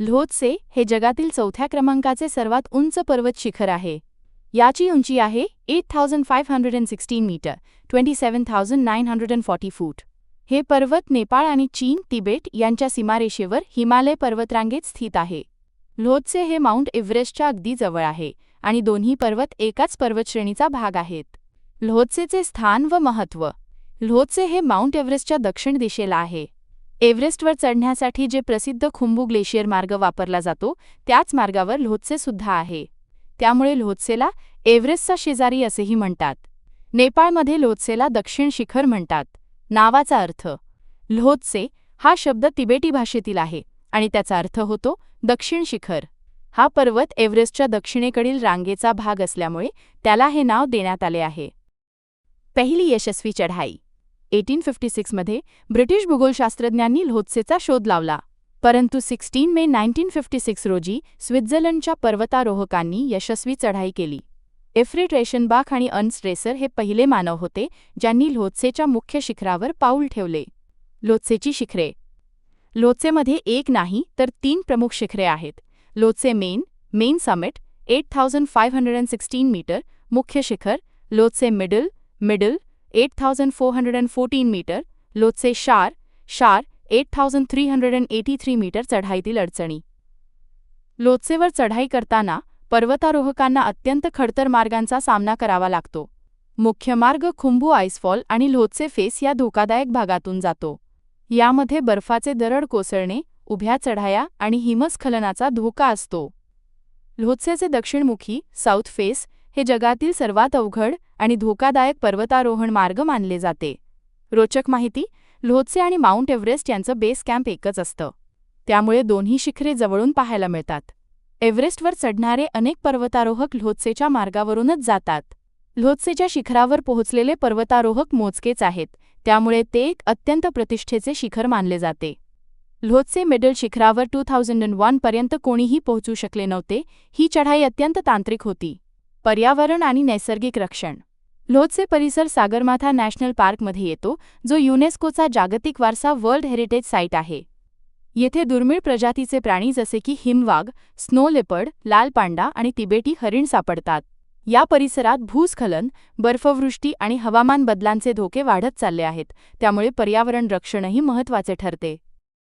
ल्होत्से हे जगातील चौथ्या क्रमांकाचे सर्वात उंच पर्वत शिखर आहे. याची उंची आहे eight thousand five hundred and sixteen metre twenty seven thousand nine hundred and forty foot. हे पर्वत नेपाळ आणि चीन तिबेट यांच्या सीमारेषेवर हिमालय पर्वतरांगेत स्थित आहे. ल्होत्से हे माउंट एव्हरेस्टच्या अगदी जवळ आहे आणि दोन्ही पर्वत एकाच पर्वतश्रेणीचा भाग आहेत. ल्होत्सेचे स्थान व महत्त्व. ल्होत्से हे माउंट एव्हरेस्टच्या दक्षिण दिशेला आहे. एव्हरेस्टवर चढण्यासाठी जे प्रसिद्ध खुंबू ग्लेशियर मार्ग वापरला जातो त्याच मार्गावर ल्होत्से सुद्धा आहे. त्यामुळे लोहत्सेला एव्हरेस्टचा शेजारी असेही म्हणतात. नेपाळमध्ये लोहत्सेला दक्षिण शिखर म्हणतात. नावाचा अर्थ लोहत्से हा शब्द तिबेटी भाषेतील आहे आणि त्याचा अर्थ होतो दक्षिण शिखर. हा पर्वत एव्हरेस्टच्या दक्षिणेकडील रांगेचा भाग असल्यामुळे त्याला हे नाव देण्यात आले आहे. पहिली यशस्वी चढाई एटीन फिफ्टी सिक्समध्ये ब्रिटिश भूगोलशास्त्रज्ञांनी लोत्सेचा शोध लावला. परंतु sixteen May nineteen fifty six रोजी स्वित्झर्लंडच्या पर्वतारोहकांनी यशस्वी चढाई केली. एफ्रिट रेशनबाख आणि अनस्ट्रेसर हे पहिले मानव होते ज्यांनी लोत्सेच्या मुख्य शिखरावर पाऊल ठेवले. लोत्सेची शिखरे. लोत्सेमध्ये एक नाही तर तीन प्रमुख शिखरे आहेत. Lhotse main main summit eight thousand five hundred and sixteen metre मुख्य शिखर Lhotse middle middle eight thousand four hundred and fourteen metre Lhotse Shar Shar eight thousand three hundred and eighty three metre चढाईतील अडचणी. लोत्सेवर चढाई करताना पर्वतारोहकांना अत्यंत खडतर मार्गांचा सामना करावा लागतो. मुख्य मार्ग खुंबू आईसफॉल आणि लोत्से फेस या धोकादायक भागातून जातो. यामध्ये बर्फाचे दरड कोसळणे उभ्या चढाया आणि हिमस्खलनाचा धोका असतो. लोत्सेचे दक्षिणमुखी साऊथ फेस हे जगातील सर्वात अवघड आणि धोकादायक पर्वतारोहण मार्ग मानले जाते. रोचक माहिती ल्होत्से आणि माउंट एव्हरेस्ट यांचं बेस कॅम्प एकच असतं. त्यामुळे दोन्ही शिखरे जवळून पाहायला मिळतात. एव्हरेस्टवर चढणारे अनेक पर्वतारोहक ल्होत्सेच्या मार्गावरूनच जातात. ल्होत्सेच्या शिखरावर पोहोचलेले पर्वतारोहक मोजकेच आहेत त्यामुळे ते एक अत्यंत प्रतिष्ठेचे शिखर मानले जाते. ल्होत्से मेडल शिखरावर टू थाउजंड अँड पर्यंत कोणीही पोहोचू शकले नव्हते ही चढाई अत्यंत तांत्रिक होती. पर्यावरण आणि नैसर्गिक रक्षण. ल्होत्से परिसर सागरमाथा नॅशनल पार्कमध्ये येतो जो युनेस्कोचा जागतिक वारसा वर्ल्ड हेरिटेज साईट आहे. येथे दुर्मिळ प्रजातीचे प्राणी जसे की हिमवाघ स्नो लेपर्ड लाल पांडा आणि तिबेटी हरिण सापडतात. या परिसरात भूस्खलन बर्फवृष्टी आणि हवामान बदलांचे धोके वाढत चालले आहेत त्यामुळे पर्यावरण रक्षणही महत्त्वाचे ठरते.